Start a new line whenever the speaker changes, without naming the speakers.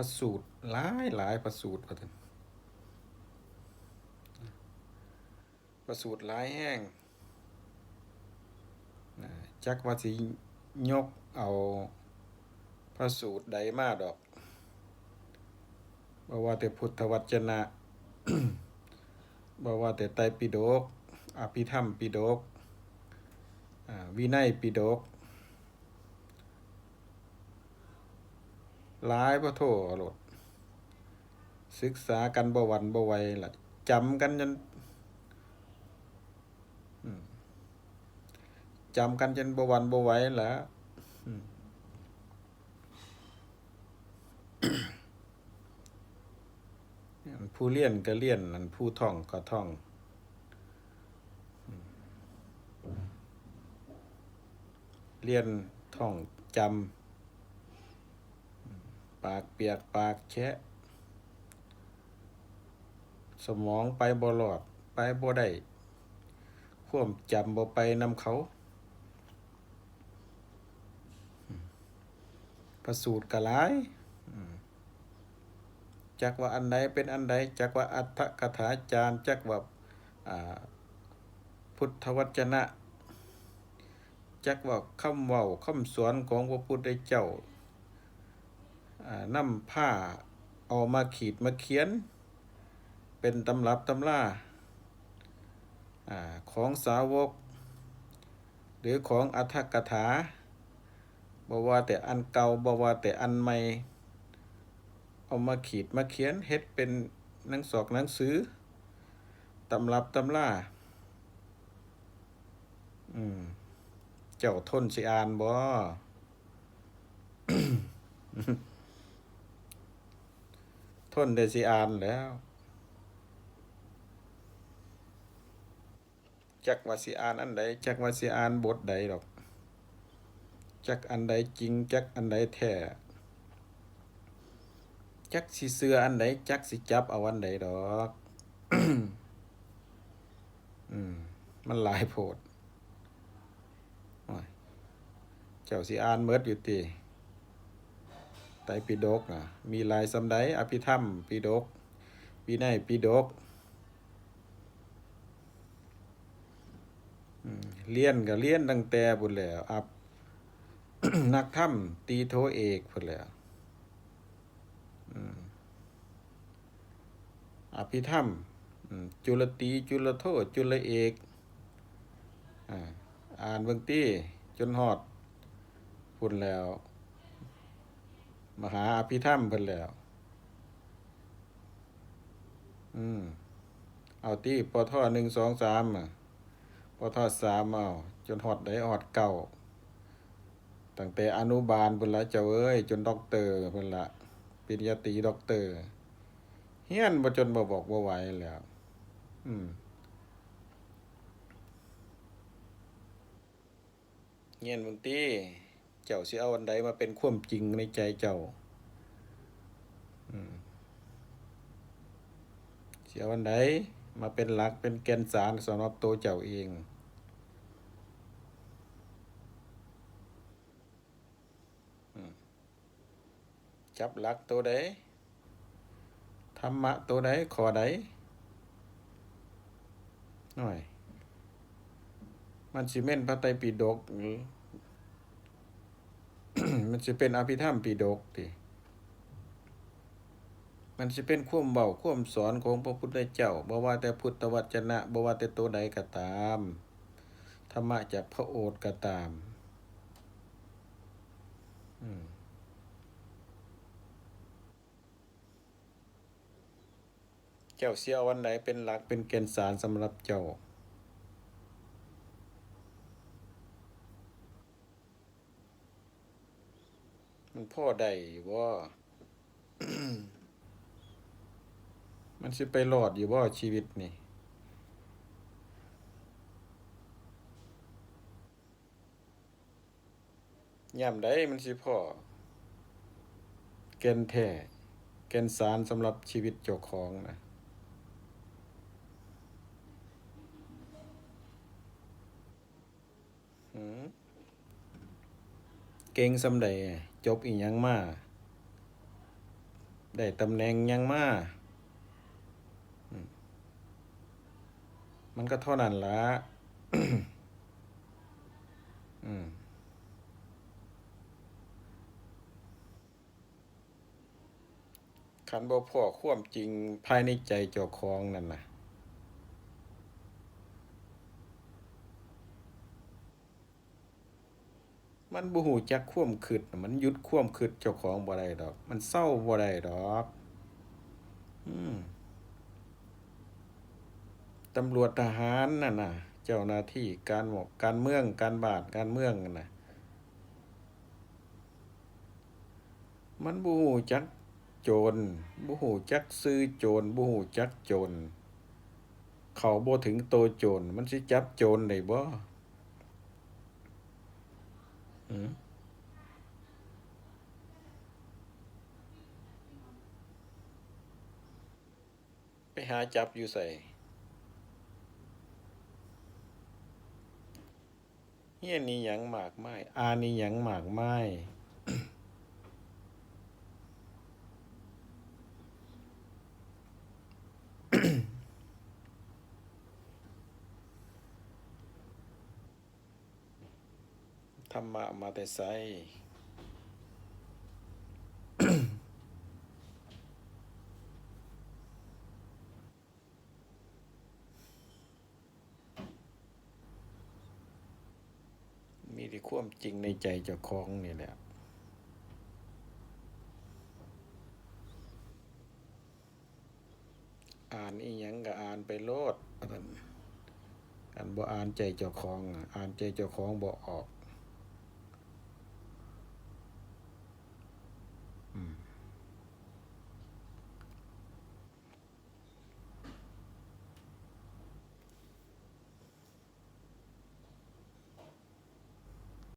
ระสูตรหลายหลายพระสูตรว่าท่านพระสูตรหลายแห้งจักว่าสิยกเอาพระสูตรใดมาดอกบ่ว่าแต่พุทธวจนะบ่ว่าแต่ไตรปิฎกอภิธรรมปิฎกวินัยปิฎก หลายบ่โทโลดศึกษากันบ่หวันบ่ไหวละจำกันจนจำกันจนบ่หวันบ่ไหวละผู้เรียนก็เรียนนั่นผู้ท่องก็ท่องเรียนท่องจำ ปากเปียกปากแฉะสมองไปบ่หลอดไปบ่ได้ควมจำบ่ไปนำเขาอืมประสูตรกะหลายจักว่าอันใดเป็นอันใดจักว่าอัตถกถาจารย์จักว่าพุทธวจนะ จักว่าคำเว้าคำสอนของพระพุทธเจ้า นำผ้าเอามาขีดมาเขียน เป็นตำรับตำราอ่าของสาวก หรือของอัตถกถาบ่ว่าแต่อันเก่าบ่ว่าแต่อันใหม่ เอามาขีดมาเขียนเฮ็ดเป็นหนังสอกหนังสือตำรับตำล่าอืมเจ้าทนสิอ่านบ่ ทนได้สิอ่านแล้ว จักว่าสิอ่านอันใดจักว่าสิอ่านบทใดดอก จักอันใดจริง จักอันใดแท้จักสิเสืออันใดจักสิจับเอาอันใดดอกอืมมันหลายโพดเจ้าสิอ่านเมิดอยู่ติไตรปิฎกนะมีลายสำใดอภิธรรมปิฎกวินัยปิฎกเรียนก็เรียนตั้งแต่บุญแล้ว อับ นักธรรมตีโทเอกพุ่นแล้วอภิธรรม จุลตีจุลโทจุลเอกอ่านเบางตี้จนหอดพุ่นแล้ว มหาอภิธรรมเพิ่นแล้ว อืม เอาตี้ปทหนึ่งสองสามอะปทสามเอาจนหอดได้หอดเก่าตั้งแต่อนุบาลเพิ่นละเจ้าเอ้ย จนด็อกเตอร์เพิ่นละปริญญาตรีด็อกเตอร์ เฮียนบ่จนบ่บอกบ่ไหวแล้ว อืมเฮียนบางที เจ้าสิเอาอันใดมาเป็นความจริงในใจเจ้าอืมสิเอาอันใดมาเป็นหลักเป็นแกนสารสำหรับตัวเจ้าเอง จับหลักตัวใดธรรมะตัวใดขอใดหน่อย มันสิเม่นพระไตรปิฎกหรือ มันสิเป็นอภิธรรมปิฎกติมันสิเป็นควมเบาควมสอนของพระพุทธเจ้าบ่ว่าแต่พุทธวจนะบ่ว่าแต่ตัวใดก็ตาม ธรรมะจากพระโอษฐ์ก็ตามอืมเจ้าเสียวันไหนเป็นหลักเป็นเกณฑ์สารสำหรับเจ้า มันพ่อได้ว่ามันสิไปรอดอยู่ว่าชีวิตนี่ย่ำได้มันสิพ่อเกณฑ์แท้เกณฑ์สารสำหรับชีวิตเจ้าของนะเก่งสำใด จบอีหยังมา ได้ตำแหน่งยังมา มันก็เท่านั้นละอืมคันบ่พอความจริงภายในใจเจ้าของนั่นน่ะ มันบ่ฮู้จักควมคิดน่ะมันยุดความคิดเจ้าของบ่ได้ดอก มันเศร้าบ่ได้ดอก อืมตำรวจทหารนั่นน่ะเจ้าหน้าที่การหมอกการเมืองการบาดการเมืองน่ะ มันบ่ฮู้จักโจรบ่ฮู้จักซื้อโจรบ่ฮู้จักโจรเขาบ่ถึงโตโจรมันสิจับโจรได้บ่ ไปหาจับอยู่ใส่เฮียนนี่หยังมากไม้อานนี่หยังมากไมาย ธรรมะมาแต่ไสมีแต่ความจริงในใจเจ้าของนี่แหละอ่านอีหยังก็อ่านไปโลดอันนั้นอันบ่อ่านใจเจ้าของอะอ่านใจเจ้าของบ่ออก